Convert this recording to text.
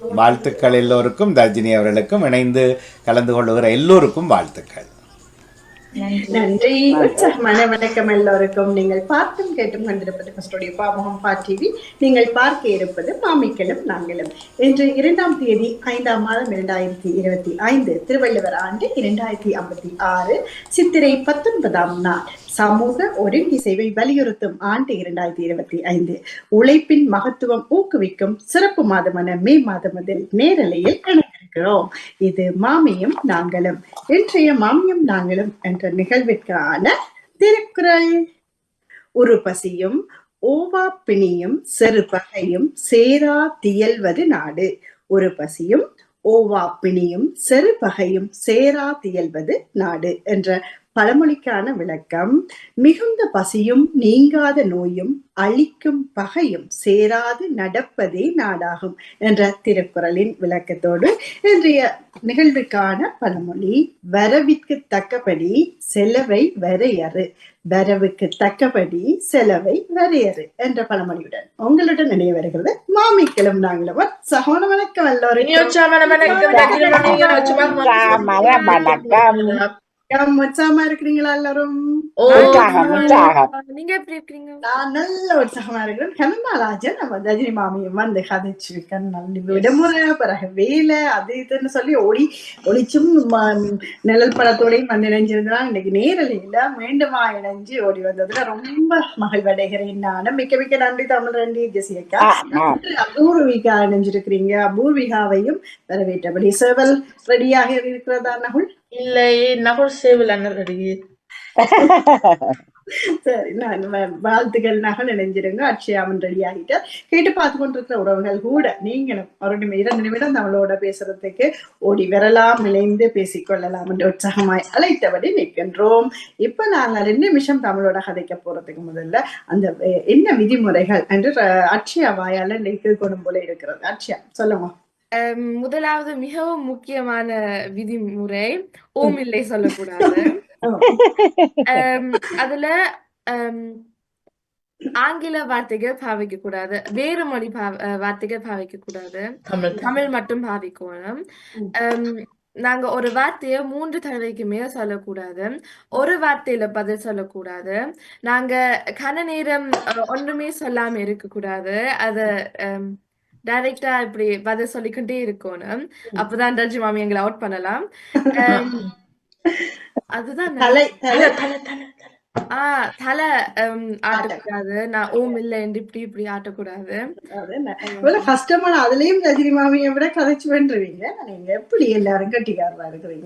வாழ்த்துக்கள் எல்லோருக்கும் தர்ஜினி அவர்களுக்கும் இணைந்து கலந்து கொள்ளுகிற எல்லோருக்கும் வாழ்த்துக்கள். நன்றி. உற்சாகமான வணக்கம் எல்லோருக்கும். நீங்கள் பார்த்தும் கேட்டும் கொண்டிருப்பது கஸ்டோடிய பாமகம் பா டிவி. நீங்கள் பார்க்க இருப்பது மாமிக்களும் நாங்களும். இன்று இரண்டாம் தேதி ஐந்தாம் மாதம் இரண்டாயிரத்தி இருபத்தி ஐந்து திருவள்ளுவர் ஆண்டு இரண்டாயிரத்தி ஐம்பத்தி ஆறு சித்திரை பத்தொன்பதாம் நாள். சமூக ஒருங்கிசைவை வலியுறுத்தும் ஆண்டு இரண்டாயிரத்தி இருபத்தி ஐந்து. உழைப்பின் மகத்துவம் ஊக்குவிக்கும் சிறப்பு மாதமான மே மாதமதில் நேரலையில் இணைந்திருக்கிறோம் இது மாமியும் நாங்களும் இன்றைய மாமியும் நாங்களும் என்ற நிகழ்விற்கான திருக்குறள். உருபசியும் ஓவா பிணியும் செருபகையும் சேரா தியல்வது நாடு. ஒரு பசியும் ஓவா பிணியும் செருபகையும் சேரா தியல்வது நாடு என்ற பழமொழிக்கான விளக்கம் மிகுந்த பசியும் நீங்காத நோயும் அழிக்கும் பகையும் சேராது நடப்பதே நாடாகும் என்ற திருக்குறளின் விளக்கத்தோடு இன்றைய நிகழ்வுக்கான பழமொழி வரவிற்கு தக்கபடி செலவை வரையறு. வரவுக்கு தக்கபடி செலவை வரையறு என்ற பழமொழியுடன் உங்களுடன் நினைவு வருகிறது மாமிக்களும் நாங்களும் சகோன வணக்கம் எல்லோரும் உற்சாகமா இருக்கிறீங்களா எல்லாரும் நீங்க எப்படி இருக்கீங்க நான் நல்ல உற்சாகமா இருக்கிறேன். கனநாளாஜன் நம்ம ரஜினி மாமியும் வந்து கதைச்சிருக்கேன். நல்ல விடுமுறை பிறகு வேலை அது இதுன்னு சொல்லி ஒளி ஒளிச்சும் நிழல் படத்தோடையும் வந்து இணைஞ்சிருந்தா இன்னைக்கு நேரலையில மீண்டுமா இணைஞ்சு ஓடி வந்ததுல ரொம்ப மகிழ்வடைகிறேன் நானும். மிக்க மிக்க நன்றி தமிழ் நன்றி ஜெசியக்கா அபூர்விகா இணைஞ்சிருக்கிறீங்க. அபூர்விகாவையும் வரவேற்றபடி சேவல் ரெடியாக இருக்கிறதா நகுல்? இல்லை நகுல் சேவல் அண்ணன் சரி நான் வ- வாழ்த்துக்கள் நகல் இணைஞ்சிருங்க. அக்ஷயாமன் ரெடி ஆகிட்டு கேட்டு பார்த்து கொண்டிருக்கிற உறவுகள் கூட நீங்களும் ஒரு நிமிடம் இரண்டு நிமிடம் நம்மளோட பேசுறதுக்கு ஓடி வரலாம் இணைந்து பேசிக்கொள்ளலாம் என்று உற்சாகமாய் அழைத்தபடி நிற்கின்றோம். இப்ப நாங்க ரெண்டு நிமிஷம் தமிழோட கதைக்க போறதுக்கு முதல்ல அந்த என்ன விதிமுறைகள் என்று அக்ஷயா வாயால நிற்க கொடும் போல இருக்கிறது. அக்ஷயா சொல்லுங்க. முதலாவது மிகவும் முக்கியமான விதிமுறை ஓம் இல்லை சொல்லக்கூடாது. அதுல ஆங்கில வார்த்தைகள் பாவிக்க கூடாது வேறு மொழி வார்த்தைகள் பாவிக்க கூடாது தமிழ் மட்டும் பாவிக்கணும். நாங்க ஒரு வார்த்தையை மூன்று தடவைக்கு மேல சொல்லக்கூடாது. ஒரு வார்த்தையில பதில் சொல்லக்கூடாது. நாங்க கன நேரம் ஒன்றுமே சொல்லாம இருக்கக்கூடாது. அத டைரக்டா இப்படி பதில் சொல்லிக்கிட்டே இருக்கணும். அப்பதான் ரஜி மாமி எங்களை அவுட் பண்ணலாம். அதுதான் தலை தலை தலை தலை ஆஹ் தலை ஆட்டக்கூடாது. நான் ஓம் இல்லை என்று இப்படி இப்படி ஆட்டக்கூடாது. அது என்ன? இவ்வளவு கஷ்டமான அதுலயும் ரஜினி மாமியை விட கதைச்சு வென்றுவீங்க நீங்க எப்படி எல்லாரும் கட்டிக்காரமா இருக்கிறீங்க?